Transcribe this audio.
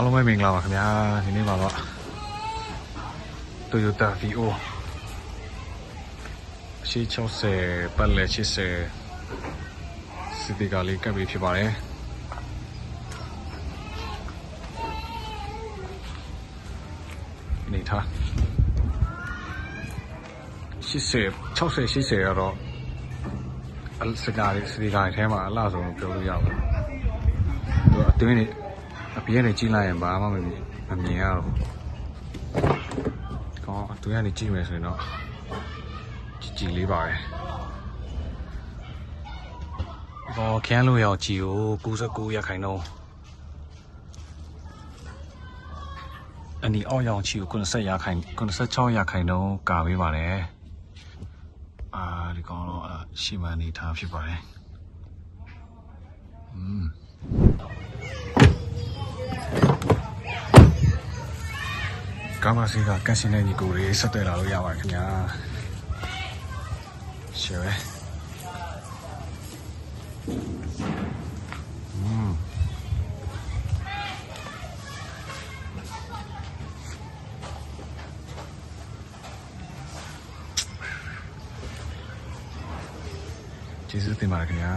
အားလုံးပဲမင်္ဂလာပါခင်ဗျာဒီနေ့မှာတော့ Toyota VO ရှေ့60ပတ်လည်80စီတီကလေးကပ်ပြီးဖြစ်ပါတယ်နေထား80 60 80ကတော့အစကားလေးစီတီကလေးထဲမှာအလားဆုံးလို့ပြောလို့ရပါတယ်သူအတွင်းနေ အပြင်းနေကြီးလိုက်ရင်ဘာမှမမြင်မမြင်ရတော့ဘူးကောင်းအတွင်းကနေကြည့်မယ်ဆိုရင်တော့ကြည်ကြည်လေးပါပဲဘောခန်းလို့ရောက်ကြည်ကို99ရခိုင်နှုန်းအနီအောက်ရောက်ချီကို90ရခိုင်96ရခိုင်နှုန်းကာပေးပါတယ်အာဒီကောင်တော့အရှိမှအနေထားဖြစ်ပါတယ် ကာမစီကကန့်စင်တဲ့ညီကိုတွေဆက်သွယ်လာလို့ရပါတယ်ခင်ဗျာရှယ်ပဲอืมကျေးဇူးတင်ပါတယ်ခင်ဗျာ